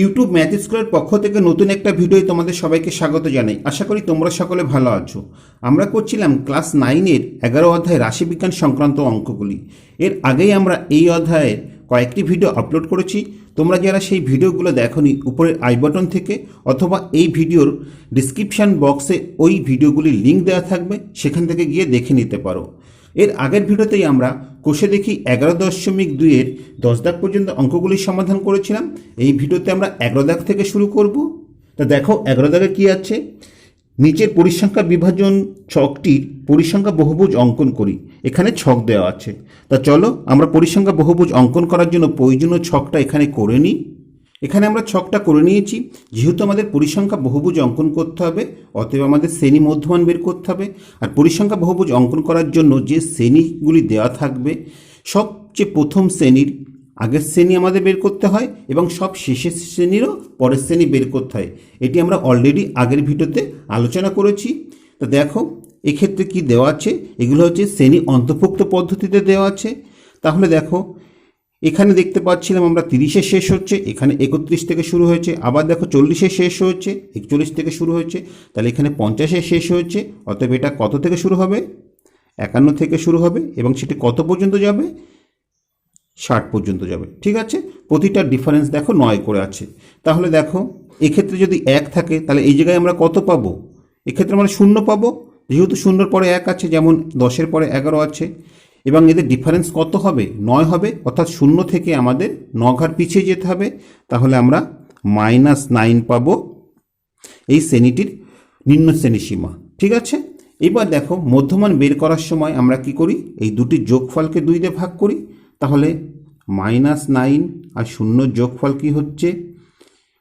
YouTube math স্কুলের পক্ষ থেকে নতুন একটা ভিডিও তোমাদের সবাইকে স্বাগত জানাই। আশা করি তোমরা সকলে ভালো আছো। আমরা করছিলাম ক্লাস নাইনের এগারো অধ্যায় রাশিবিজ্ঞান সংক্রান্ত অঙ্কগুলি। এর আগেই আমরা এই অধ্যায়ের কয়েকটি ভিডিও আপলোড করেছি। তোমরা যারা সেই ভিডিওগুলো দেখোনি, উপরের আই বাটন থেকে অথবা এই ভিডিওর ডিসক্রিপশান বক্সে ওই ভিডিওগুলির লিঙ্ক দেওয়া থাকবে, সেখান থেকে গিয়ে দেখে নিতে পারো। এর আগের ভিডিওতেই আমরা কোষে দেখি এগারো দশমিক দুইয়ের দশ দাগ পর্যন্ত অঙ্কগুলির সমাধান করেছিলাম। এই ভিডিওতে আমরা এগারো দাগ থেকে শুরু করব। তা দেখো, এগারো দাগে কী আছে? নিচের পরিসংখ্যা বিভাজন ছকটির পরিসংখ্যা বহুভুজ অঙ্কন করি। এখানে ছক দেওয়া আছে। তা চলো, আমরা পরিসংখ্যা বহুভুজ অঙ্কন করার জন্য প্রয়োজনীয় ছকটা এখানে করে নিই। এখানে আমরা ছকটা করে নিয়েছি। যেহেতু আমাদের পরিসংখ্যা বহুভুজ অঙ্কন করতে হবে, অতএব আমাদের শ্রেণি মধ্যমান বের করতে হবে। আর পরিসংখ্যা বহুভুজ অঙ্কন করার জন্য যে শ্রেণীগুলি দেওয়া থাকবে, সবচেয়ে প্রথম শ্রেণির আগের শ্রেণি আমাদের বের করতে হয় এবং সব শেষের শ্রেণীরও পরের শ্রেণি বের করতে হয়। এটি আমরা অলরেডি আগের ভিডিওতে আলোচনা করেছি। তো দেখো, এক্ষেত্রে কি দেওয়া আছে? এগুলো হচ্ছে শ্রেণি অন্তর্ভুক্ত পদ্ধতিতে দেওয়া আছে। তাহলে দেখো এখানে দেখতে পাচ্ছিলাম আমরা তিরিশে শেষ হচ্ছে, এখানে একত্রিশ থেকে শুরু হয়েছে, আবার দেখো চল্লিশে শেষ হয়েছে, একচল্লিশ থেকে শুরু হয়েছে, তাহলে এখানে পঞ্চাশে শেষ হয়েছে, অতএব এটা কত থেকে শুরু হবে? একান্ন থেকে শুরু হবে, এবং সেটি কত পর্যন্ত যাবে? ষাট পর্যন্ত যাবে, ঠিক আছে? প্রতিটা ডিফারেন্স দেখো নয় করে আছে। তাহলে দেখো, এক্ষেত্রে যদি এক থাকে, তাহলে এই জায়গায় আমরা কত পাবো? এক্ষেত্রে আমরা শূন্য পাবো, যেহেতু শূন্যর পরে এক আছে, যেমন দশের পরে এগারো আছে এবং এদের ডিফারেন্স কত হবে? নয় হবে, অর্থাৎ শূন্য থেকে আমাদের ঘর পিছিয়ে যেতে হবে। তাহলে আমরা মাইনাস নাইন পাবো এই শ্রেণীটির নিম্ন শ্রেণি সীমা, ঠিক আছে? এবার দেখো, মধ্যমান বের করার সময় আমরা কি করি? এই দুটি যোগফলকে দুই দিয়ে ভাগ করি। তাহলে মাইনাস নাইন আর শূন্য যোগফল কি হচ্ছে?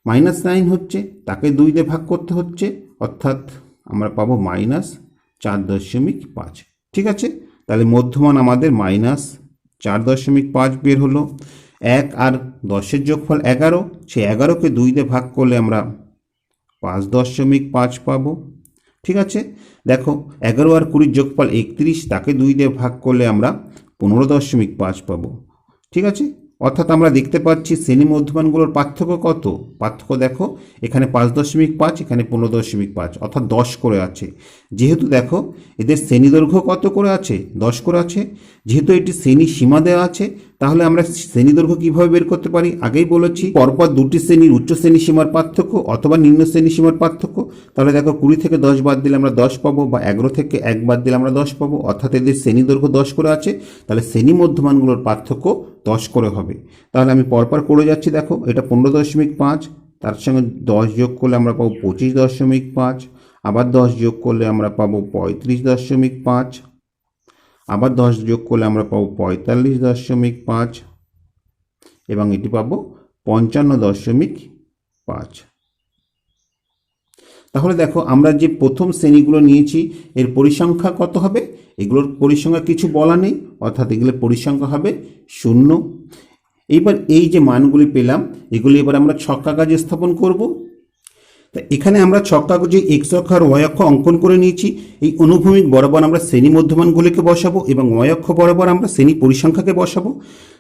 মাইনাস নাইন হচ্ছে, তাকে দুই দিয়ে ভাগ করতে হচ্ছে। অর্থাৎ আমরা পাবো মাইনাস চার দশমিক পাঁচ, ঠিক আছে? তাহলে মধ্যমান আমাদের মাইনাস চার দশমিক পাঁচ বের হলো। এক আর দশের যোগফল এগারো, সে এগারোকে দুই দিয়ে ভাগ করলে আমরা পাঁচ দশমিক পাঁচ পাবো। ঠিক আছে? দেখো, এগারো আর কুড়ির যোগফল একত্রিশ, তাকে দুই দিয়ে ভাগ করলে আমরা পনেরো দশমিক পাঁচ পাবো। ঠিক আছে? অর্থাৎ আমরা দেখতে পাচ্ছি শ্রেণি মধ্যমানগুলোর পার্থক্য কত? পার্থক্য দেখো, এখানে পাঁচ দশমিক পাঁচ, এখানে পনেরো দশমিক পাঁচ, অর্থাৎ দশ করে আছে। যেহেতু দেখো, এদের শ্রেণি দৈর্ঘ্য কত করে আছে? দশ করে আছে। যেহেতু এটি শ্রেণি সীমা দেওয়া আছে তাহলে আমরা শ্রেণি দৈর্ঘ্য কীভাবে বের করতে পারি? আগেই বলেছি, পরপর দুটি শ্রেণির উচ্চ শ্রেণি সীমার পার্থক্য অথবা নিম্ন শ্রেণি সীমার পার্থক্য। তাহলে দেখো, কুড়ি থেকে দশ বাদ দিলে আমরা দশ পাবো বা এগারো থেকে এক বাদ দিলে আমরা দশ পাবো, অর্থাৎ এদের শ্রেণি দৈর্ঘ্য দশ করে আছে। তাহলে শ্রেণি মধ্যমানগুলোর পার্থক্য দশ করে হবে। তাহলে আমি পরপর করে যাচ্ছি, দেখো, এটা পনেরো দশমিক পাঁচ, তার সঙ্গে দশ যোগ করলে আমরা পাবো পঁচিশ দশমিক পাঁচ, আবার দশ যোগ করলে আমরা পাবো পঁয়ত্রিশ দশমিক পাঁচ। আবার দশ যোগ করলে আমরা পাবো পঁয়তাল্লিশ দশমিক পাঁচ এবং এটি পাবো পঞ্চান্ন দশমিক পাঁচ। তাহলে দেখো, আমরা যে প্রথম শ্রেণীগুলো নিয়েছি, এর পরিসংখ্যা কত হবে? এগুলোর পরিসংখ্যা কিছু বলা নেই, অর্থাৎ এগুলোর পরিসংখ্যা হবে শূন্য। এইবার এই যে মানগুলি পেলাম, এগুলি এবার আমরা ছক্কা কাজে স্থাপন করব। তা এখানে আমরা ছক কাগজে এক্স অক্ষ আর ওয়াই অক্ষ অঙ্কন করে নিয়েছি। এই অনুভূমিক বরাবর আমরা শ্রেণি মধ্যমানগুলিকে বসাবো এবং ওয়াই অক্ষ বরাবর আমরা শ্রেণি পরিসংখ্যাকে বসাবো।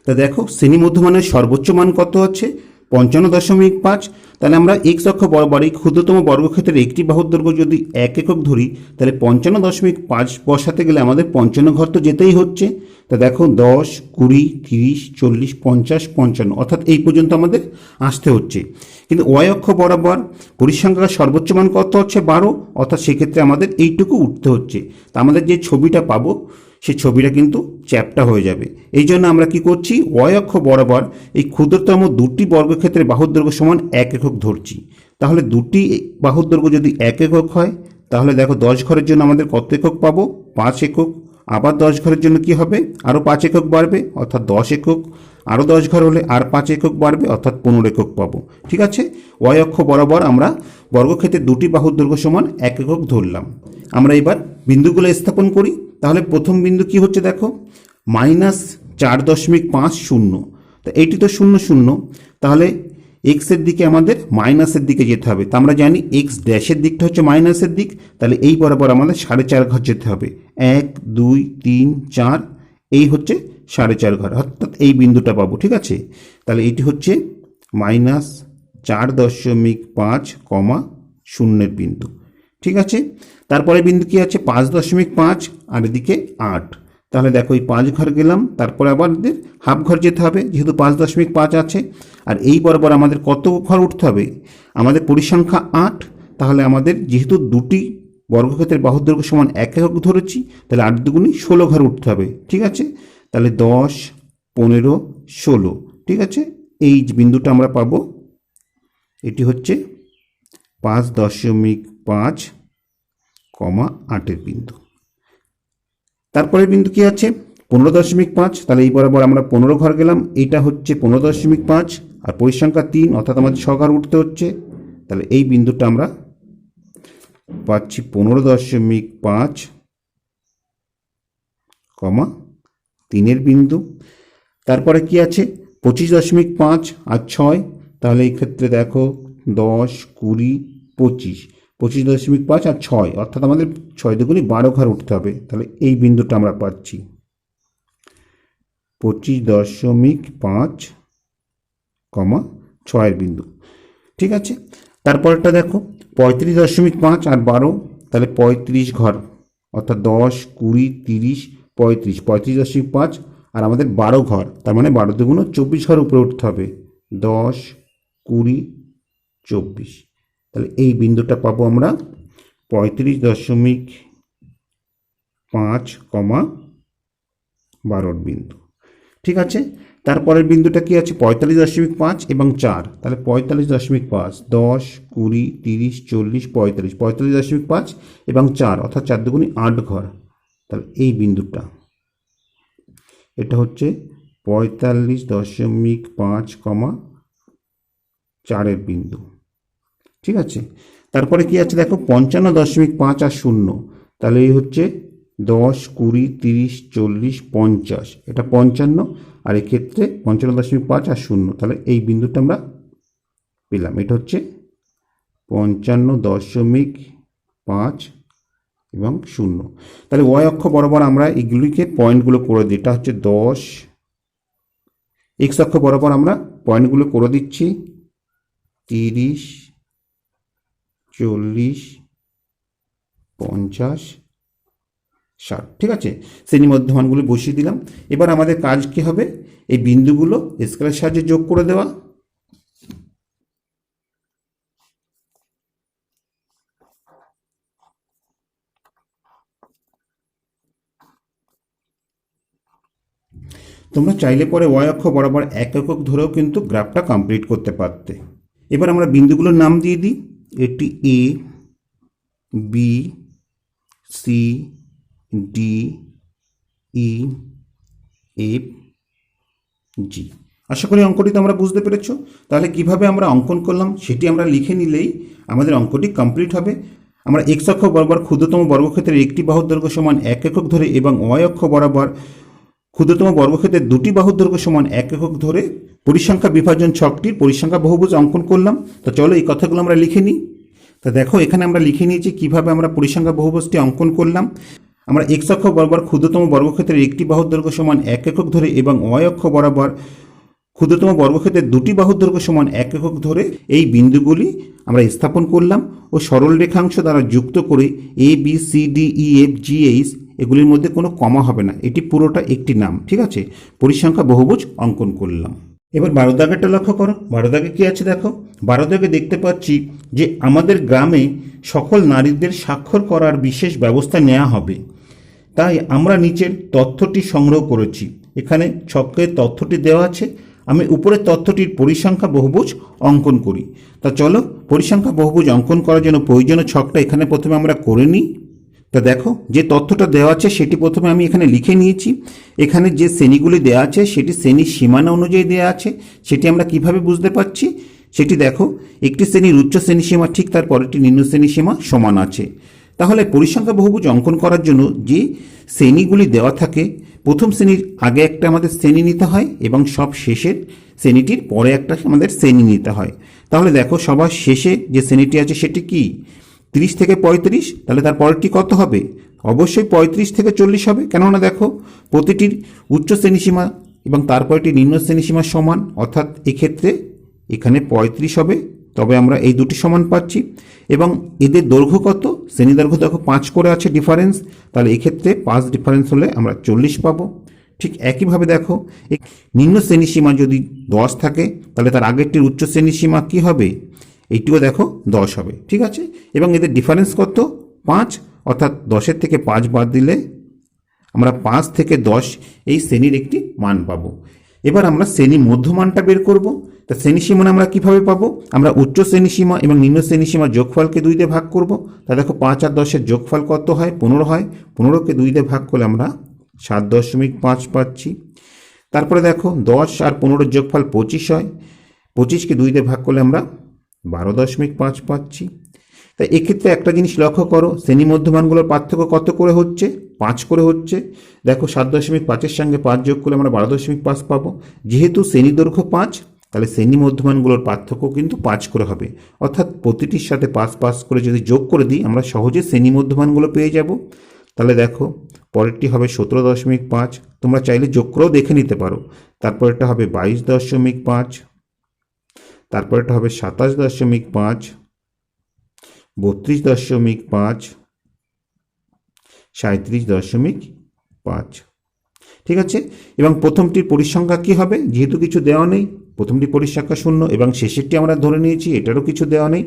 তা দেখো, শ্রেণি মধ্যমানের সর্বোচ্চ মান কত হচ্ছে? পঞ্চান্ন দশমিক পাঁচ। তাহলে আমরা এক্স অক্ষ বরাবর এই ক্ষুদ্রতম বর্গক্ষেত্রের একটি বাহুর দৈর্ঘ্য যদি এক একক ধরি, তাহলে পঞ্চান্ন দশমিক পাঁচ বসাতে গেলে আমাদের পঞ্চান্ন ঘর তো যেতেই হচ্ছে। তা দেখো, দশ, কুড়ি, তিরিশ, চল্লিশ, পঞ্চাশ, পঞ্চান্ন, অর্থাৎ এই পর্যন্ত আমাদের আসতে হচ্ছে। কিন্তু ওয়াই অক্ষ বরাবর পরিসংখ্যার সর্বোচ্চ মান কত হচ্ছে? বারো, অর্থাৎ সেক্ষেত্রে আমাদের এইটুকু উঠতে হচ্ছে। তা আমাদের যে ছবিটা পাবো সেই ছবিটা কিন্তু চ্যাপটা হয়ে যাবে। এই জন্য আমরা কি করছি? ওয় অক্ষ বরাবর এই ক্ষুদ্রতম দুটি বর্গক্ষেত্রে বাহুর দৈর্ঘ্য সমান এক একক ধরছি। তাহলে দুটি বাহুর দৈর্ঘ্য যদি এক একক হয়, তাহলে দেখো দশ ঘরের জন্য আমাদের কত একক পাবো? পাঁচ একক। আবার দশ ঘরের জন্য কি হবে? আরও পাঁচ একক বাড়বে, অর্থাৎ দশ একক। আরও দশ ঘর হলে আর পাঁচ একক বাড়বে, অর্থাৎ পনেরো একক পাবো। ঠিক আছে? ওয়াই অক্ষ বরাবর আমরা বর্গক্ষেত্রে দুটি বাহুর দৈর্ঘ্য সমান এক একক ধরলাম। আমরা এবার বিন্দুগুলো স্থাপন করি। তাহলে প্রথম বিন্দু কি হচ্ছে দেখো? মাইনাস চার দশমিক পাঁচ শূন্য। তো এইটি তো শূন্য শূন্য। তাহলে এক্সের দিকে আমাদের মাইনাসের দিকে যেতে হবে। তা আমরা জানি এক্স ড্যাশের দিকটা হচ্ছে মাইনাসের দিক। তাহলে এই বরাবর আমাদের সাড়ে চার ঘর যেতে হবে। এক, দুই, তিন, চার। এই হচ্ছে সাড়ে চার ঘর। অর্থাৎ এই বিন্দুটা পাবো, ঠিক আছে? তাহলে এটি হচ্ছে মাইনাস চার দশমিক পাঁচ কমা শূন্যের বিন্দু, ঠিক আছে? তারপরে বিন্দু কি আছে? পাঁচ দশমিক পাঁচ আর এদিকে আট। তাহলে দেখো, এই পাঁচ ঘর গেলাম, তারপরে আবার হাফ ঘর যেতে হবে, যেহেতু পাঁচ দশমিক পাঁচ আছে। আর এই বরাবর আমাদের কত ঘর উঠতে হবে? আমাদের পরিসংখ্যা আট, তাহলে আমাদের যেহেতু দুটি বর্গক্ষেত্রের বাহুর সমান এক একক ধরেছি, তাহলে আট দুগুণি ষোলো ঘর উঠতে হবে, ঠিক আছে? তাহলে দশ, পনেরো, ষোলো, ঠিক আছে? এই বিন্দুটা আমরা পাবো, এটি হচ্ছে পাঁচ দশমিক পাঁচ কমা আটের বিন্দু। তারপরে বিন্দু কি আছে? পনেরো দশমিক পাঁচ, তাহলে এই বরাবর আমরা পনেরো ঘর গেলাম এইটা হচ্ছে পনেরো দশমিক পাঁচ, আর পরিসংখ্যা তিন, অর্থাৎ আমাদের ঘর উঠতে হচ্ছে। তাহলে এই বিন্দুটা আমরা পাচ্ছি পনেরো দশমিক পাঁচ কমা তিনের বিন্দু। তারপরে কি আছে? পঁচিশ দশমিক পাঁচ আর ছয়। তাহলে এই ক্ষেত্রে দেখো, দশ কুড়ি পঁচিশ। পঁচিশ দশমিক পাঁচ আর ছয়। অর্থাৎ আমাদের ছয় দুগুণি বারো ঘর উঠতে হবে। তাহলে এই বিন্দুটা আমরা পাচ্ছি। পঁচিশ দশমিক পাঁচ, কমা ছয়ের বিন্দু। ঠিক আছে? তারপরটা দেখো, পঁয়ত্রিশ দশমিক পাঁচ আর বারো, তাহলে পঁয়ত্রিশ ঘর। অর্থাৎ দশ কুড়ি তিরিশ পঁয়ত্রিশ পঁয়ত্রিশ দশমিক পাঁচ আর আমাদের বারো ঘর, তার মানে বারো দুগুণ চব্বিশ ঘর উপরে উঠতে হবে। দশ, কুড়ি, চব্বিশ। তাহলে এই বিন্দুটা পাবো আমরা পঁয়ত্রিশ দশমিক পাঁচ কমা বারোর বিন্দু। ঠিক আছে? তারপরের বিন্দুটা কি আছে? পঁয়তাল্লিশ দশমিক পাঁচ এবং চার। তাহলে পঁয়তাল্লিশ দশমিক পাঁচ, দশ, কুড়ি, তিরিশ, চল্লিশ, পঁয়তাল্লিশ পঁয়তাল্লিশ দশমিক পাঁচ এবং চার, অর্থাৎ চার দুগুণি আট ঘর। তাহলে এই বিন্দুটা। এটা হচ্ছে পঁয়তাল্লিশ দশমিক পাঁচ কমা চারের বিন্দু। ঠিক আছে? তারপরে কি আছে দেখো? পঞ্চান্ন দশমিক পাঁচ আর শূন্য। তাহলে এই হচ্ছে দশ কুড়ি তিরিশ চল্লিশ পঞ্চাশ। এটা পঞ্চান্ন, আর এক্ষেত্রে পঞ্চান্ন দশমিক পাঁচ আর শূন্য। তাহলে এই বিন্দুটা আমরা পেলাম। এটা হচ্ছে পঞ্চান্ন দশমিক পাঁচ এবং শূন্য। তাহলে ওয়াই অক্ষ বরাবর আমরা এগুলিকে পয়েন্টগুলো করে দিই। এটা হচ্ছে দশ। এক্স অক্ষ বরাবর আমরা পয়েন্টগুলো করে দিচ্ছি। তিরিশ, চল্লিশ, পঞ্চাশ, ষাট। ঠিক আছে? শ্রেণি মধ্যমানগুলো বসিয়ে দিলাম। এবার আমাদের কাজ কি হবে? এই বিন্দুগুলো স্কেলের সাহায্যে যোগ করে দেওয়া। তোমরা চাইলে পরে ওয়াই অক্ষ বরাবর এক একক ধরেও কিন্তু গ্রাফটা কমপ্লিট করতে পারতে। এবার আমরা বিন্দুগুলোর নাম দিয়ে দিই। এটি A B C D E F G আশা করি অঙ্কটি তোমরা বুঝতে পেরেছ। তাহলে কীভাবে আমরা অঙ্কন করলাম সেটি আমরা লিখে নিলেই আমাদের অঙ্কটি কমপ্লিট হবে। আমরা এক্স অক্ষ বরাবর ক্ষুদ্রতম বর্গক্ষেত্রের একটি বাহুর দৈর্ঘ্য সমান এক একক ধরে এবং ওয়াই অক্ষ বরাবর ক্ষুদ্রতম বর্গক্ষেত্রের দুটি বাহুর দৈর্ঘ্য সমান এক একক ধরে পরিসংখ্যা বিভাজন ছকটির পরিসংখ্যা বহুভুজ অঙ্কন করলাম। তো চলো এই কথাগুলো আমরা লিখে নিই। তা দেখো, এখানে আমরা লিখে নিয়েছি কীভাবে আমরা পরিসংখ্যা বহুভুজটি অঙ্কন করলাম। আমরা এক্স অক্ষ বরাবর ক্ষুদ্রতম বর্গক্ষেত্রের একটি বাহুর দৈর্ঘ্য সমান এক একক ধরে এবং ওয়াই অক্ষ বরাবর ক্ষুদ্রতম বর্গক্ষেত্রের দুটি বাহুর দৈর্ঘ্য সমান এক একক ধরে এই বিন্দুগুলি আমরা স্থাপন করলাম ও সরল রেখাংশ দ্বারা যুক্ত করে A B C D E F G H এগুলির মধ্যে কোনো কমা হবে না। এটি পুরোটা একটি নাম, ঠিক আছে? পরিসংখ্যা বহুভুজ অঙ্কন করলাম। এবার বারো দাগেরটা লক্ষ্য করো। বারো দাগে কী আছে দেখো? বারো দাগে দেখতে পাচ্ছি যে আমাদের গ্রামে সকল নারীদের স্বাক্ষর করার বিশেষ ব্যবস্থা নেওয়া হবে। তাই আমরা নিচের তথ্যটি সংগ্রহ করেছি। এখানে ছকের তথ্যটি দেওয়া আছে। আমি উপরের তথ্যটির পরিসংখ্যা বহুভুজ অঙ্কন করি। তা চলো পরিসংখ্যা বহুভুজ অঙ্কন করার জন্য প্রয়োজনীয় ছকটা এখানে প্রথমে আমরা করে নিই। তা দেখো, যে তথ্যটা দেওয়া আছে সেটি প্রথমে আমি এখানে লিখে নিয়েছি। এখানে যে শ্রেণীগুলি দেওয়া আছে সেটি শ্রেণির সীমানা অনুযায়ী দেওয়া আছে। সেটি আমরা কীভাবে বুঝতে পারছি? সেটি দেখো, একটি শ্রেণির উচ্চ শ্রেণি সীমা ঠিক তার পরেরটি নিম্ন শ্রেণি সীমা সমান আছে। তাহলে পরিসংখ্যা বহুভুজ অঙ্কন করার জন্য যে শ্রেণীগুলি দেওয়া থাকে, প্রথম শ্রেণির আগে একটা আমাদের শ্রেণি নিতে হয় এবং সব শেষের শ্রেণীটির পরে একটা আমাদের শ্রেণি নিতে হয়। তাহলে দেখো সবার শেষে যে শ্রেণীটি আছে সেটি কি? তিরিশ থেকে পঁয়ত্রিশ, তাহলে তার পরেরটি কত হবে? অবশ্যই পঁয়ত্রিশ থেকে চল্লিশ হবে। কেননা দেখো, প্রতিটির উচ্চ শ্রেণীসীমা এবং তারপরটি নিম্ন শ্রেণীসীমা সমান, অর্থাৎ এক্ষেত্রে এখানে পঁয়ত্রিশ হবে। তবে আমরা এই দুটি সমান পাচ্ছি। এবং এদের দৈর্ঘ্য কত? শ্রেণি দৈর্ঘ্য দেখো, পাঁচ করে আছে ডিফারেন্স তাহলে এক্ষেত্রে পাঁচ ডিফারেন্স হলে আমরা চল্লিশ পাবো। ঠিক একইভাবে দেখো নিম্ন শ্রেণি সীমা যদি দশ থাকে, তাহলে তার আগেরটির উচ্চ শ্রেণি সীমা কী হবে? এইটিও দেখো, দশ হবে। ঠিক আছে? এবং এদের ডিফারেন্স কত? পাঁচ। অর্থাৎ দশের থেকে পাঁচ বাদ দিলে আমরা পাঁচ থেকে দশ এই শ্রেণির একটি মান পাবো। এবার আমরা শ্রেণি মধ্যমানটা বের করব। তা শ্রেণি সীমা আমরা কীভাবে পাবো? আমরা উচ্চ শ্রেণি সীমা এবং নিম্ন শ্রেণি সীমার যোগফলকে দুই দিয়ে ভাগ করব। তা দেখো পাঁচ আর দশের যোগফল কত হয়? পনেরো হয়। পনেরোকে দুই দিয়ে ভাগ করলে আমরা সাত দশমিক পাঁচ পাচ্ছি। তারপরে দেখো দশ আর পনেরোর যোগফল পঁচিশ হয়। পঁচিশকে দুই দিয়ে ভাগ করলে আমরা বারো দশমিক পাঁচ পাচ্ছি। তাই এক্ষেত্রে একটা জিনিস লক্ষ্য করো, শ্রেণি মধ্যমানগুলোর পার্থক্য কত করে হচ্ছে? পাঁচ করে হচ্ছে। দেখো সাত দশমিক পাঁচের সঙ্গে পাঁচ যোগ করলে আমরা বারো দশমিক পাঁচ পাবো। যেহেতু শ্রেণি দৈর্ঘ্য পাঁচ তাহলে শ্রেণি মধ্যমানগুলোর পার্থক্য কিন্তু পাঁচ করে হবে। অর্থাৎ প্রতিটির সাথে পাঁচ পাঁচ করে যদি যোগ করে দিই, আমরা সহজে শ্রেণি মধ্যমানগুলো পেয়ে যাব। তাহলে দেখো, পরেরটি হবে সতেরো দশমিক পাঁচ। তোমরা চাইলে যোগ করেও দেখে নিতে পারো। তারপরেরটা হবে বাইশ দশমিক পাঁচ। তারপরেরটা হবে সাতাশ দশমিক পাঁচ। বত্রিশ দশমিক পাঁচ। সাঁত্রিশ দশমিক পাঁচ। ঠিক আছে? এবং প্রথমটির পরিসংখ্যা কী হবে? যেহেতু কিছু দেওয়া নেই প্রথমটি পরিসংখ্যা শূন্য এবং শেষেরটি আমরা ধরে নিয়েছি, এটারও কিছু দেওয়া নেই।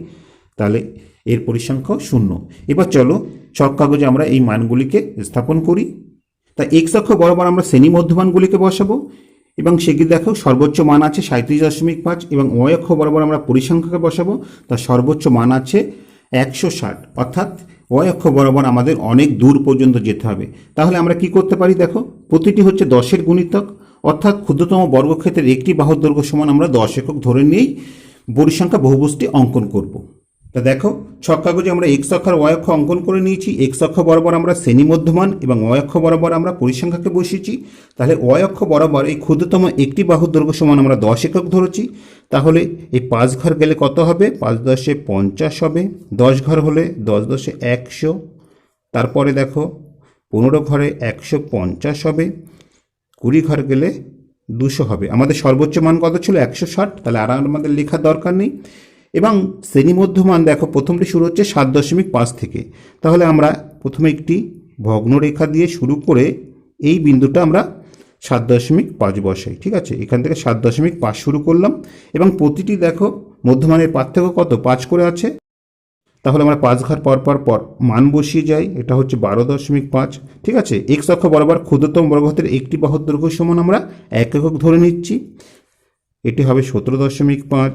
তাহলে এর পরিসংখ্যাও শূন্য। এবার চলো চক কাগজে আমরা এই মানগুলিকে স্থাপন করি। তা এক্স অক্ষ বরাবর আমরা শ্রেণি মধ্যমানগুলিকে বসাবো এবং সেগুলি দেখো সর্বোচ্চ মান আছে সাঁত্রিশ দশমিক পাঁচ এবং ওয় অক্ষ বরাবর আমরা পরিসংখ্যাকে বসাবো। তার সর্বোচ্চ মান আছে একশো ষাট। অর্থাৎ ওয় অক্ষ বরাবর আমাদের অনেক দূর পর্যন্ত যেতে হবে। তাহলে আমরা কি করতে পারি দেখো? প্রতিটি হচ্ছে দশের গুণিতক। অর্থাৎ ক্ষুদ্রতম বর্গক্ষেত্রের একটি বাহুর দৈর্ঘ্য সমান আমরা দশ একক ধরে নিয়েই পরিসংখ্যা বহুবুষ্টি অঙ্কন করব। তা দেখো, ছক কাগজে আমরা এক্স অক্ষ আর ওয়াই অক্ষ অঙ্কন করে নিয়েছি। এক্স অক্ষ বরাবর আমরা শ্রেণি মধ্যমান এবং ওয়াই অক্ষ বরাবর আমরা পরিসংখ্যাকে বসিয়েছি। তাহলে ওয়াই অক্ষ বরাবর এই ক্ষুদ্রতম একটি বাহুর দৈর্ঘ্য সমান আমরা দশ একক ধরেছি। তাহলে এই পাঁচ ঘর গেলে কত হবে? পাঁচ দশে পঞ্চাশ হবে। দশ ঘর হলে দশ দশে একশো। তারপরে দেখো, পনেরো ঘরে একশো পঞ্চাশ হবে। কুড়ি ঘর গেলে দুশো হবে। আমাদের সর্বোচ্চ মান কত ছিল? একশো ষাট। তাহলে আর আমাদের লেখার দরকার নেই। এবং শ্রেণি মধ্যমান, দেখো, প্রথমটি শুরু হচ্ছে সাত দশমিক পাঁচ থেকে। তাহলে আমরা প্রথমে একটি ভগ্নরেখা দিয়ে শুরু করে এই বিন্দুটা আমরা সাত দশমিক পাঁচ বসাই, ঠিক আছে? এখান থেকে সাত দশমিক পাঁচ শুরু করলাম। এবং প্রতিটি, দেখো, মধ্যমানের পার্থক্য কত? পাঁচ করে আছে। তাহলে আমরা পাঁচ ঘর পর পর পর মান বসিয়ে যাই। এটা হচ্ছে বারো দশমিক পাঁচ। ঠিক আছে? এক্স অক্ষ বরাবর ক্ষুদ্রতম বর্গক্ষেত্রের একটি বাহুর দৈর্ঘ্য সমান আমরা এক একক ধরে নিচ্ছি। এটি হবে সতেরো দশমিক পাঁচ,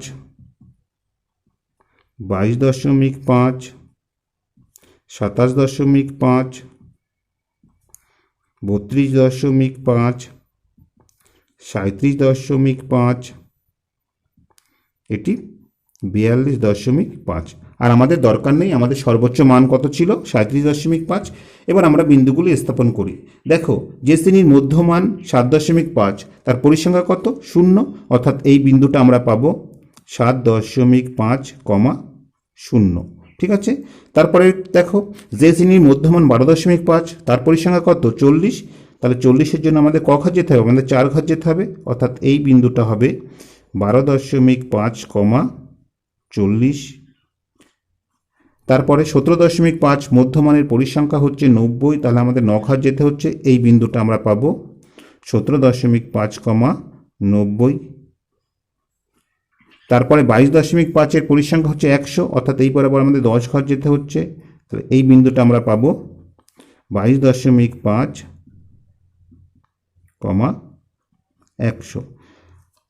বাইশ দশমিক পাঁচ, সাতাশ দশমিক পাঁচ, বত্রিশ দশমিক পাঁচ সাঁত্রিশ দশমিক পাঁচ। এটি বিয়াল্লিশ দশমিক পাঁচ। আর আমাদের দরকার নেই, আমাদের সর্বোচ্চ মান কত ছিল? সাঁত্রিশ দশমিক পাঁচ। এবার আমরা বিন্দুগুলি স্থাপন করি। দেখো, যে শ্রেণির মধ্যমান সাত দশমিক পাঁচ, তার পরিসংখ্যা কত? শূন্য। অর্থাৎ এই বিন্দুটা আমরা পাবো সাত দশমিক পাঁচ, কমা শূন্য। ঠিক আছে? তারপরে দেখো, যে শ্রেণির মধ্যমান বারো দশমিক পাঁচ, তার পরিসংখ্যা কত? চল্লিশ। তাহলে চল্লিশের জন্য আমাদের ক ঘর যেতে হবে? আমাদের চার ঘর যেতে হবে। অর্থাৎ এই বিন্দুটা হবে বারো দশমিক পাঁচ, কমা চল্লিশ। তারপরে সতেরো দশমিক পাঁচ মধ্যমানের পরিসংখ্যা হচ্ছে নব্বই, তাহলে আমাদের ন ঘর যেতে হচ্ছে, এই বিন্দুটা আমরা পাবো সতেরো দশমিক পাঁচ কমা নব্বই। তারপরে বাইশ দশমিক পাঁচের পরিসংখ্যা হচ্ছে একশো, অর্থাৎ এই বরাবর আমাদের দশ ঘর যেতে হচ্ছে, তাহলে এই বিন্দুটা আমরা পাবো বাইশ দশমিক পাঁচ কমা একশো।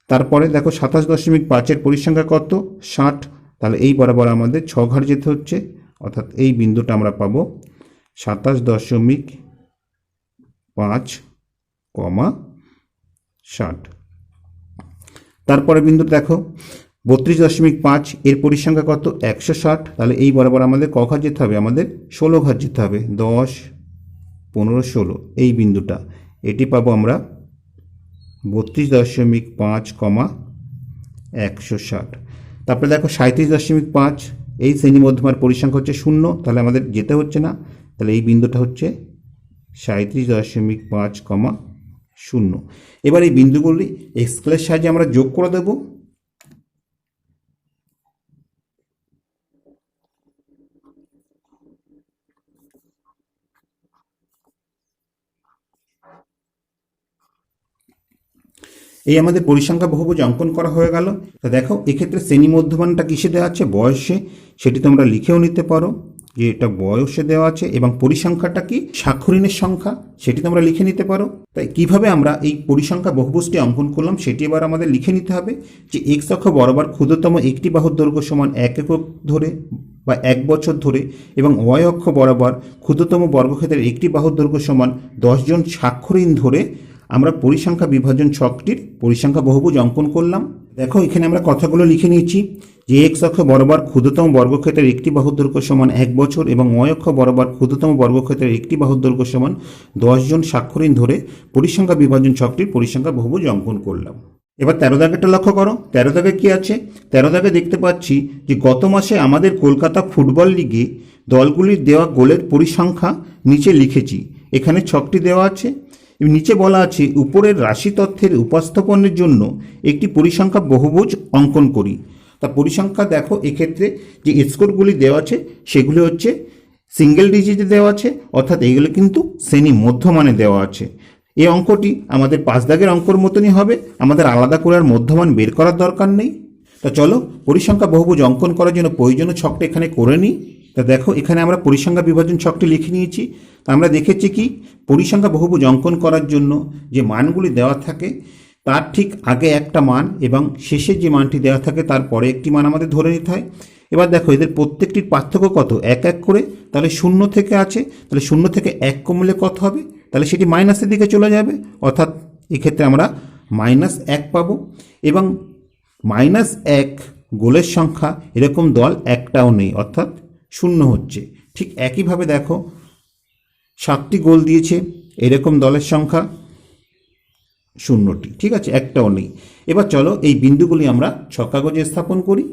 তারপরে দেখো সাতাশ দশমিক পাঁচের পরিসংখ্যা কত? ষাট। তাহলে এই বরাবর আমাদের ছ ঘর যেতে হচ্ছে, অর্থাৎ এই বিন্দুটা আমরা পাবো সাতাশ দশমিক পাঁচ কমা ষাট। তারপরে বিন্দু দেখো, বত্রিশ দশমিক পাঁচ, এর পরিসংখ্যা কত? একশো ষাট। তাহলে এই বরাবর আমাদের ক ঘর যেতে হবে? আমাদের ষোলো ঘর যেতে হবে, দশ, পনেরো, ষোলো, এই বিন্দুটা। এটি পাবো আমরা বত্রিশ দশমিক পাঁচ কমা একশো ষাট। তারপরে দেখো সাঁত্রিশ দশমিক পাঁচ, এই শ্রেণি মধ্যমার পরিসংখ্যা হচ্ছে শূন্য, তাহলে আমাদের যেতে হচ্ছে না, তাহলে এই বিন্দুটা হচ্ছে সাঁত্রিশ দশমিক পাঁচ কমা শূন্য। এবার এই বিন্দুগুলি এক্সকেলের সাহায্যে আমরা যোগ করে দেব। এই আমাদের পরিসংখ্যা বহুভুজ অঙ্কন করা হয়ে গেল। তা দেখো, এক্ষেত্রে শ্রেণি মধ্যমানটা কিসে দেওয়া আছে? বয়সে। সেটি তোমরা লিখেও নিতে পারো যে এটা বয়সে দেওয়া আছে এবং পরিসংখ্যাটা কি? স্বাক্ষরিণের সংখ্যা। সেটি তোমরা লিখে নিতে পারো। তাই কীভাবে আমরা এই পরিসংখ্যা বহুভুজটি অঙ্কন করলাম সেটি এবার আমাদের লিখে নিতে হবে যে এক্স অক্ষ বরাবর ক্ষুদ্রতম একটি বাহুর দৈর্ঘ্য সমান এক একক ধরে বা এক বছর ধরে এবং ওয়াই অক্ষ বরাবর ক্ষুদ্রতম বর্গক্ষেত্রের একটি বাহুর দৈর্ঘ্য সমান দশজন স্বাক্ষরহীন ধরে আমরা পরিসংখ্যা বিভাজন ছকটির পরিসংখ্যা বহুভুজ অঙ্কন করলাম। দেখো, এখানে আমরা কথাগুলো লিখে নিয়েছি যে এক্স অক্ষ বরাবর ক্ষুদ্রতম বর্গক্ষেত্রের একটি বাহুর দৈর্ঘ্য সমান এক বছর এবং ওয়াই অক্ষ বরাবর ক্ষুদ্রতম বর্গক্ষেত্রের একটি বাহুর দৈর্ঘ্য সমান দশজন স্বাক্ষরহীন ধরে পরিসংখ্যা বিভাজন ছকটির পরিসংখ্যা বহুভুজ অঙ্কন করলাম। এবার তেরো দাগেরটা লক্ষ্য করো। তেরো দাগে কি আছে? তেরো দাগে দেখতে পাচ্ছি যে গত মাসে আমাদের কলকাতা ফুটবল লিগে দলগুলির দেওয়া গোলের পরিসংখ্যা নিচে লিখেছি। এখানে ছকটি দেওয়া আছে। নিচে বলা আছে, উপরের রাশি তথ্যের উপস্থাপনের জন্য একটি পরিসংখ্যা বহুভুজ অঙ্কন করি। তা পরিসংখ্যা দেখো, এক্ষেত্রে যে স্কোরগুলি দেওয়া আছে, সেগুলি হচ্ছে সিঙ্গেল ডিজিটে দেওয়া আছে, অর্থাৎ এগুলো কিন্তু শ্রেণি মধ্যমানে দেওয়া আছে। এই অঙ্কটি আমাদের পাঁচ দাগের অঙ্কর মতনই হবে, আমাদের আলাদা করে আর মধ্যমান বের করার দরকার নেই। তা চলো, পরিসংখ্যা বহুভুজ অঙ্কন করার জন্য প্রয়োজনীয় ছকটা এখানে করে নিই। তা দেখো, এখানে আমরা পরিসংখ্যা বিভাজন ছকটি লিখে নিয়েছি। তা আমরা দেখেছি কি? পরিসংখ্যা বহুভুজ অঙ্কন করার জন্য যে মানগুলি দেওয়া থাকে, তার ঠিক আগে একটা মান এবং শেষে যে মানটি দেওয়া থাকে, তার পরে একটি মান আমাদের ধরে নিতে হয়। এবার দেখো, এদের প্রত্যেকটির পার্থক্য কত? এক এক করে। তাহলে শূন্য থেকে আছে। তাহলে শূন্য থেকে এক কমলে কত হবে? তাহলে সেটি মাইনাসের দিকে চলে যাবে। অর্থাৎ এক্ষেত্রে আমরা মাইনাস এক পাবো এবং মাইনাস এক গোলের সংখ্যা, এরকম দল একটাও নেই। অর্থাৎ শূন্য হচ্ছে। ঠিক একইভাবে দেখো, সাতটি গোল দিয়েছে, এরকম দলের সংখ্যা শূন্যটি। ঠিক আছে, একটাও নেই। এবার চলো এই বিন্দুগুলি আমরা ছকাগজে স্থাপন করি।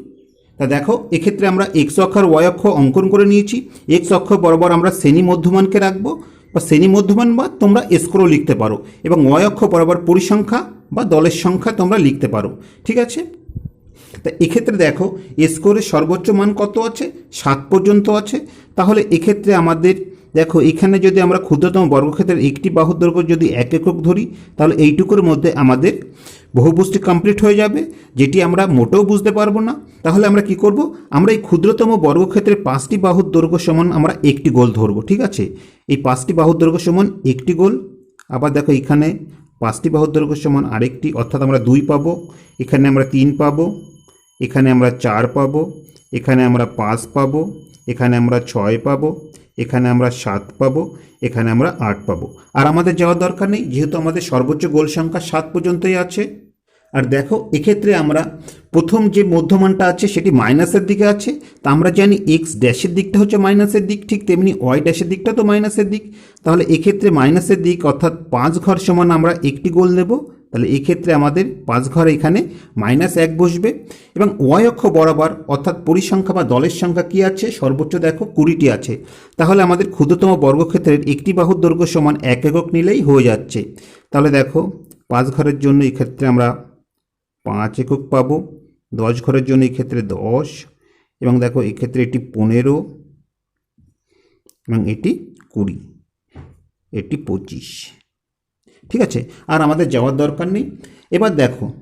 তা দেখো, এক্ষেত্রে আমরা এক্স অক্ষ আর ওয়াই অক্ষ অঙ্কন করে নিয়েছি। এক্স অক্ষ বরাবর আমরা শ্রেণি মধ্যমানকে রাখব, বা শ্রেণি মধ্যমান বা তোমরা স্কোরও লিখতে পারো, এবং ওয়াই অক্ষ বরাবর পরিসংখ্যা বা দলের সংখ্যা তোমরা লিখতে পারো। ঠিক আছে? তা এক্ষেত্রে দেখো স্কোরের সর্বোচ্চ মান কত আছে? সাত পর্যন্ত আছে। তাহলে এক্ষেত্রে আমাদের, দেখো, এখানে যদি আমরা ক্ষুদ্রতম বর্গক্ষেত্রের একটি বাহুর দৈর্ঘ্য যদি এক একক ধরি, তাহলে এইটুকুর মধ্যে আমাদের বহুবুজটি কমপ্লিট হয়ে যাবে, যেটি আমরা মোটেও বুঝতে পারব না। তাহলে আমরা কি করব? আমরা এই ক্ষুদ্রতম বর্গক্ষেত্রের পাঁচটি বাহুর দৈর্ঘ্য সমান আমরা একটি গোল ধরবো, ঠিক আছে? এই পাঁচটি বাহুর দৈর্ঘ্য সমান একটি গোল, আবার দেখো এখানে পাঁচটি বাহুর দৈর্ঘ্য সমান আরেকটি, অর্থাৎ আমরা দুই পাবো, এখানে আমরা তিন পাবো এখানে আমরা চার পাবো, এখানে আমরা পাঁচ পাবো, এখানে আমরা ছয় পাবো, এখানে আমরা সাত পাবো, এখানে আমরা আট পাবো। আর আমাদের যাওয়ার দরকার নেই, যেহেতু আমাদের সর্বোচ্চ গোল সংখ্যা সাত পর্যন্তই আছে। আর দেখো, এক্ষেত্রে আমরা প্রথম যে মধ্যমানটা আছে সেটি মাইনাসের দিকে আছে। তা আমরা জানি এক্স ড্যাশের দিকটা হচ্ছে মাইনাসের দিক, ঠিক তেমনি ওয়াই ড্যাশের দিকটা তো মাইনাসের দিক। তাহলে এক্ষেত্রে মাইনাসের দিক অর্থাৎ পাঁচ ঘর সমান আমরা একটি গোল নেব। তাহলে এক্ষেত্রে আমাদের পাঁচ ঘর এখানে মাইনাস এক বসবে এবং ওয়াই অক্ষ বরাবর অর্থাৎ পরিসংখ্যা বা দলের সংখ্যা কি আছে? সর্বোচ্চ দেখো কুড়িটি আছে। তাহলে আমাদের ক্ষুদ্রতম বর্গক্ষেত্রের একটি বাহুর দৈর্ঘ্য সমান এক একক নিলেই হয়ে যাচ্ছে। তাহলে দেখো পাঁচ ঘরের জন্য এক্ষেত্রে আমরা পাঁচ একক পাবো, দশ ঘরের জন্য এক্ষেত্রে দশ, এবং দেখো এক্ষেত্রে এটি পনেরো, এবং এটি কুড়ি, এটি পঁচিশ। ঠিক আছে? আর আমাদের যাওয়ার দরকার নেই। এবার দেখো,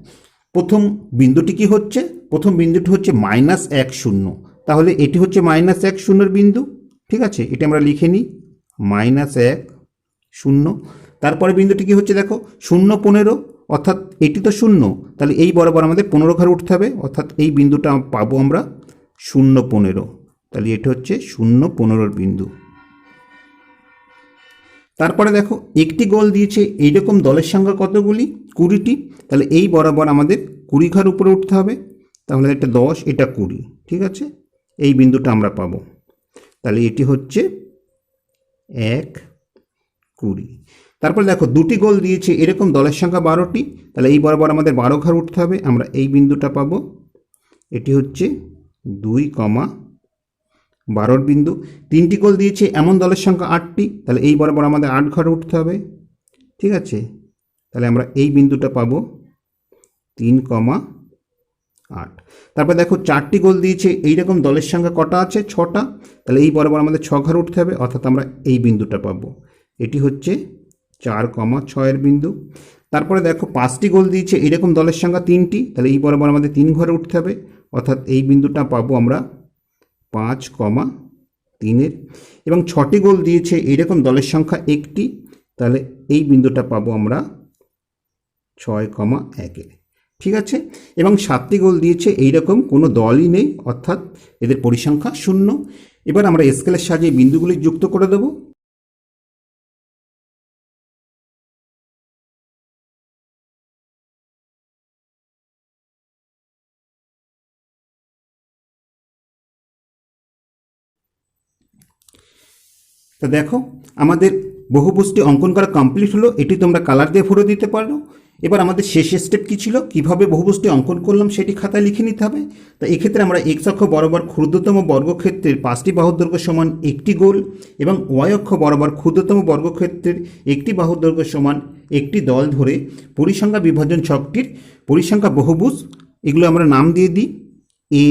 প্রথম বিন্দুটি কি হচ্ছে? প্রথম বিন্দুটি হচ্ছে মাইনাস এক শূন্য। তাহলে এটি হচ্ছে মাইনাস এক শূন্যর বিন্দু, ঠিক আছে? এটা আমরা লিখে নিই মাইনাস এক শূন্য। তারপরে বিন্দুটি কি হচ্ছে দেখো? শূন্য পনেরো, অর্থাৎ এটি তো শূন্য। তাহলে এই বরাবর আমাদের পনেরো ঘর উঠতে হবে, অর্থাৎ এই বিন্দুটা পাবো আমরা শূন্য পনেরো। তাহলে এটা হচ্ছে শূন্য পনেরোর বিন্দু। তারপরে দেখো, একটি গোল দিয়েছে এইরকম দলের সংখ্যা কতগুলি? কুড়িটি। তাহলে এই বরাবর আমাদের কুড়ি ঘর উপরে উঠতে হবে। তাহলে এটা দশ, এটা কুড়ি, ঠিক আছে? এই বিন্দুটা আমরা পাবো। তাহলে এটি হচ্ছে এক, কুড়ি। তারপর দেখো, দুটি গোল দিয়েছে এরকম দলের সংখ্যা বারোটি। তাহলে এই বরাবর আমাদের বারো ঘর উঠতে হবে। আমরা এই বিন্দুটা পাবো। এটি হচ্ছে দুই কমা বারোর বিন্দু। তিনটি গোল দিয়েছে এমন দলের সংখ্যা আটটি, তাহলে এই বরাবর আমাদের আট ঘরে উঠতে হবে। ঠিক আছে? তাহলে আমরা এই বিন্দুটা পাবো তিন কমা আট। তারপর দেখো চারটি গোল দিয়েছে, এইরকম দলের সংখ্যা কটা আছে? ছটা। তাহলে এই বরাবর আমাদের ছ ঘর উঠতে হবে, অর্থাৎ আমরা এই বিন্দুটা পাবো। এটি হচ্ছে চার কমা ছয়ের বিন্দু। তারপরে দেখো পাঁচটি গোল দিয়েছে এরকম দলের সংখ্যা তিনটি, তাহলে এই বরাবর আমাদের তিন ঘরে উঠতে হবে, অর্থাৎ এই বিন্দুটা পাবো আমরা পাঁচ কমা তিনের। এবং ছটি গোল দিয়েছে এইরকম দলের সংখ্যা একটি। তাহলে এই বিন্দুটা পাবো আমরা ছয় কমা একে। ঠিক আছে? এবং সাতটি গোল দিয়েছে এইরকম কোনো দলই নেই, অর্থাৎ এদের পরিসংখ্যা শূন্য। এবার আমরা স্কেলের সাহায্যে বিন্দুগুলি যুক্ত করে দেবো। তা দেখো, আমাদের বহুপুষ্টি অঙ্কন করা কমপ্লিট হলো, এটি তোমরা কালার দিয়ে ভরে দিতে পারো। এবার আমাদের শেষ স্টেপ কী ছিল? কীভাবে বহুপুষ্টি অঙ্কন করলাম সেটি খাতায় লিখে নিতে হবে। তা এক্ষেত্রে আমরা এক্স অক্ষ বরাবর ক্ষুদ্রতম বর্গক্ষেত্রের পাঁচটি বাহুর দৈর্ঘ্য সমান একটি গোল এবং ওয়াই অক্ষ বরাবর ক্ষুদ্রতম বর্গক্ষেত্রের একটি বাহুর দৈর্ঘ্য সমান একটি দল ধরে পরিসংখ্যা বিভাজন ছকটির পরিসংখ্যা বহুভুজ, এগুলো আমরা নাম দিয়ে দিই। A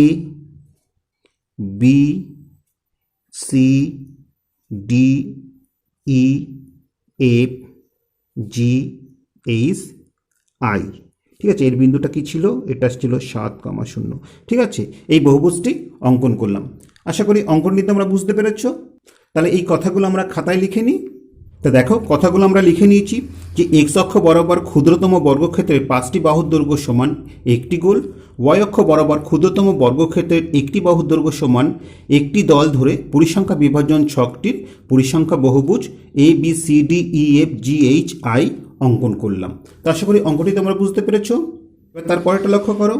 B C D E F G H I ঠিক আছে? এর বিন্দুটা কি ছিল? এটা ছিল সাত কমা শূন্য। ঠিক আছে? এই বহুভুজটি অঙ্কন করলাম। আশা করি অঙ্কন নিতে আমরা বুঝতে পেরেছ। তাহলে এই কথাগুলো আমরা খাতায় লিখে নিই। তা দেখো, কথাগুলো আমরা লিখে নিয়েছি যে এক্স অক্ষ বরাবর ক্ষুদ্রতম বর্গক্ষেত্রের পাঁচটি বাহুর দৈর্ঘ্য সমান একটি গোল অক্ষ বরাবর ক্ষুদ্রতম বর্গক্ষেত্রের একটি বাহুর দৈর্ঘ্য সমান একটি দল ধরে পরিসংখ্যা বিভাজন ছকটির পরিসংখ্যা বহুভুজ A B C D E F G H I অঙ্কন করলাম। তো আশা করি অঙ্কটি তোমরা বুঝতে পেরেছ। এবার তারপরেটা লক্ষ্য করো।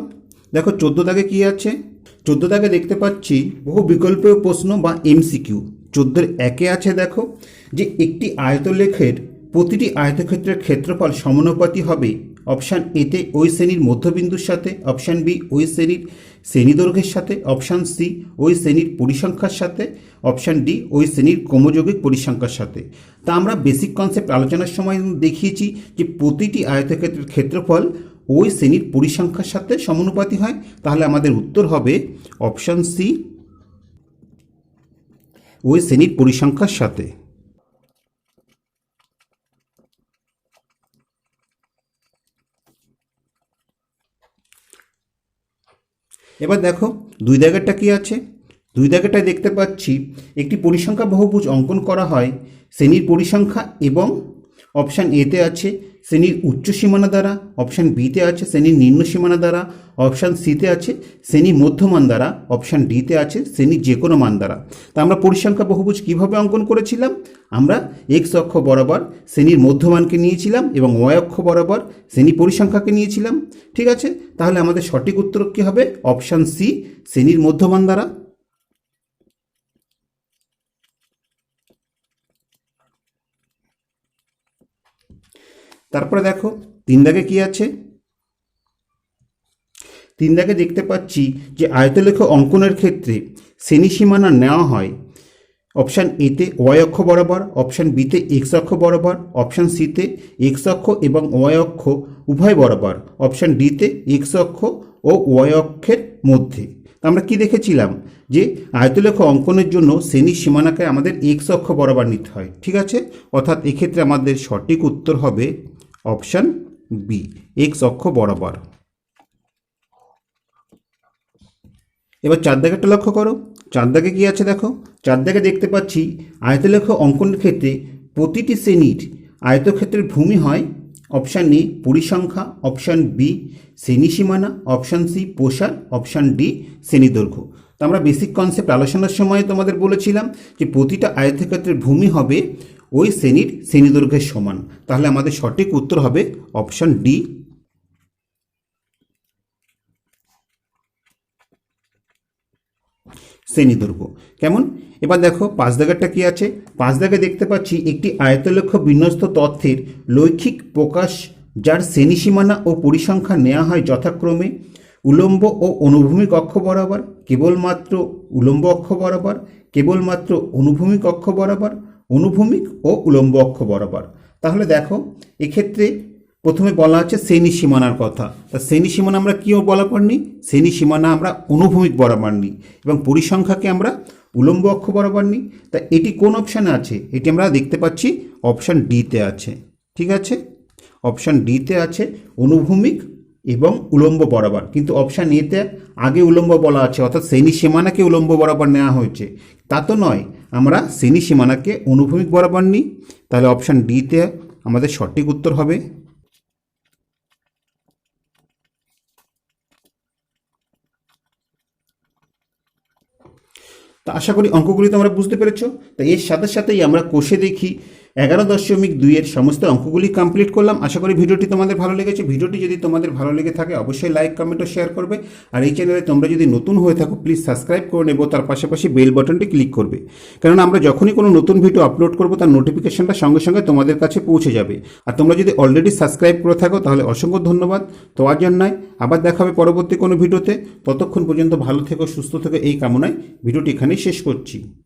দেখো, চোদ্দ দাগে কী আছে? চোদ্দ দাগে দেখতে পাচ্ছি বহু বিকল্পীয় প্রশ্ন বা এমসিকিউ চোদ্দোর একে আছে দেখো যে একটি আয়তলেখের প্রতিটি আয়তক্ষেত্রের ক্ষেত্রফল সমানুপাতি হবে অপশান এতে ওই শ্রেণির মধ্যবিন্দুর সাথে, অপশান বি ওই শ্রেণির শ্রেণীদৈর্ঘ্যের সাথে, অপশান সি ওই শ্রেণির পরিসংখ্যার সাথে, অপশান ডি ওই শ্রেণির ক্রমযৌগিক পরিসংখ্যার সাথে। তা আমরা বেসিক কনসেপ্ট আলোচনার সময় দেখিয়েছি যে প্রতিটি আয়তক্ষেত্রের ক্ষেত্রফল ওই শ্রেণির পরিসংখ্যার সাথে সমানুপাতি হয়। তাহলে আমাদের উত্তর হবে অপশান সি ওই শ্রেণির পরিসংখ্যার সাথে। এবার দেখো, দুই দাগেরটা কি আছে? দুই দাগেরটায় দেখতে পাচ্ছি, একটি পরিসংখ্যা বহুভুজ অঙ্কন করা হয়, শ্রেণির পরিসংখ্যা এবং অপশান এতে আছে শ্রেণির উচ্চ সীমানা দ্বারা অপশান বিতে আছে শ্রেণির নিম্ন সীমানা দ্বারা অপশান সিতে আছে শ্রেণির মধ্যমান দ্বারা অপশান ডিতে আছে শ্রেণির যে কোনো মান দ্বারা। তা আমরা পরিসংখ্যা বহুভুজ কীভাবে অঙ্কন করেছিলাম? আমরা এক্স অক্ষ বরাবর শ্রেণির মধ্যমানকে নিয়েছিলাম এবং ওয়াই অক্ষ বরাবর শ্রেণি পরিসংখ্যাকে নিয়েছিলাম। ঠিক আছে? তাহলে আমাদের সঠিক উত্তর কী হবে? অপশান সি শ্রেণির মধ্যমান দ্বারা। তারপরে দেখো, তিন দাগে কি আছে? তিন দাগে দেখতে পাচ্ছি যে আয়তলেখ অঙ্কনের ক্ষেত্রে শ্রেণি সীমানা নেওয়া হয়। অপশান এতে ওয়াই অক্ষ বরাবর, অপশান বিতে এক্স অক্ষ বরাবর, অপশান সিতে এক্স অক্ষ এবং ওয়াই অক্ষ উভয় বরাবর, অপশান ডিতে এক্স অক্ষ ও ওয়াই অক্ষের মধ্যে। আমরা কি দেখেছিলাম? যে আয়তলেখ অঙ্কনের জন্য শ্রেণির সীমানাকে আমাদের এক্স অক্ষ বরাবর নিতে হয়, ঠিক আছে? অর্থাৎ এক্ষেত্রে আমাদের সঠিক উত্তর হবে অপশান বি এক্স অক্ষ বরাবর। এবার চার দাগেরটা লক্ষ্য করো। চার দাগে কী আছে দেখো? চার দাগে দেখতে পাচ্ছি আয়তলেখ অঙ্কনের ক্ষেত্রে প্রতিটি শ্রেণির আয়তক্ষেত্রের ভূমি হয় অপশান এ পরিসংখ্যা অপশান বি শ্রেণি সীমানা অপশান সি প্রসার অপশান ডি শ্রেণীদৈর্ঘ্য তো আমরা বেসিক কনসেপ্ট আলোচনার সময় তোমাদের বলেছিলাম যে প্রতিটা আয়তক্ষেত্রের ভূমি হবে ওই শ্রেণির শ্রেণীদৈর্ঘ্যের সমান। তাহলে আমাদের সঠিক উত্তর হবে অপশান ডি শ্রেণি দৈর্ঘ্য কেমন? এবার দেখো পাঁচ দাগেরটা কি আছে? পাঁচ দাগে দেখতে পাচ্ছি একটি আয়তলক্ষ বিন্যস্ত তথ্যের লৈখিক প্রকাশ, যার শ্রেণি সীমানা ও পরিসংখ্যা নেওয়া হয় যথাক্রমে উলম্ব ও অনুভূমিক অক্ষ বরাবর, কেবলমাত্র উলম্ব অক্ষ বরাবর, কেবলমাত্র অনুভূমিক অক্ষ বরাবর, অনুভূমিক ও উলম্ব অক্ষ বরাবর। তাহলে দেখো, এক্ষেত্রে প্রথমে বলা আছে শ্রেণি সীমানার কথা। তা শ্রেণি সীমানা আমরা কী বরাবর নিই শ্রেণি সীমানা আমরা অনুভূমিক বরাবর নিই এবং পরিসংখ্যাকে আমরা উলম্ব অক্ষ বরাবর নিই তা এটি কোন অপশানে আছে? এটি আমরা দেখতে পাচ্ছি অপশান ডিতে আছে। ঠিক আছে? অপশান ডিতে আছে অনুভূমিক এবং উলম্ব বরাবর। কিন্তু অপশান এতে আগে উলম্ব বলা আছে, অর্থাৎ শ্রেণি সীমানাকে উলম্ব বরাবর নেওয়া হয়েছে। তা তো নয়, আমরা শ্রেণি সীমানাকে অনুভূমিক বরাবর নিই তাহলে অপশান ডিতে আমাদের সঠিক উত্তর হবে। তা আশা করি অঙ্কগুলি তোমরা বুঝতে পেরেছ। তা এর সাথে সাথেই আমরা কোষে দেখি এগারো দশমিক দুইয়ের সমস্ত অঙ্কগুলি কমপ্লিট করলাম। আশা করি ভিডিওটি তোমাদের ভালো লেগেছে। ভিডিওটি যদি তোমাদের ভালো লেগে থাকে, অবশ্যই লাইক কমেন্ট ও শেয়ার করবে। আর এই চ্যানেলে তোমরা যদি নতুন হয়ে থাকো প্লিজ সাবস্ক্রাইব করে নেব। তার পাশাপাশি বেল বাটনটি ক্লিক করবে। কারণ আমরা যখনই কোনো নতুন ভিডিও আপলোড করব, তার নোটিফিকেশনটা সঙ্গে সঙ্গে তোমাদের কাছে পৌঁছে যাবে। আর তোমরা যদি অলরেডি সাবস্ক্রাইব করে থাকো, তাহলে অসংখ্য ধন্যবাদ। তো আর আবার দেখা হবে পরবর্তী কোনো ভিডিওতে। ততক্ষণ পর্যন্ত ভালো থেকো, সুস্থ থেকো, এই কামনায় ভিডিওটি এখানেই শেষ করছি।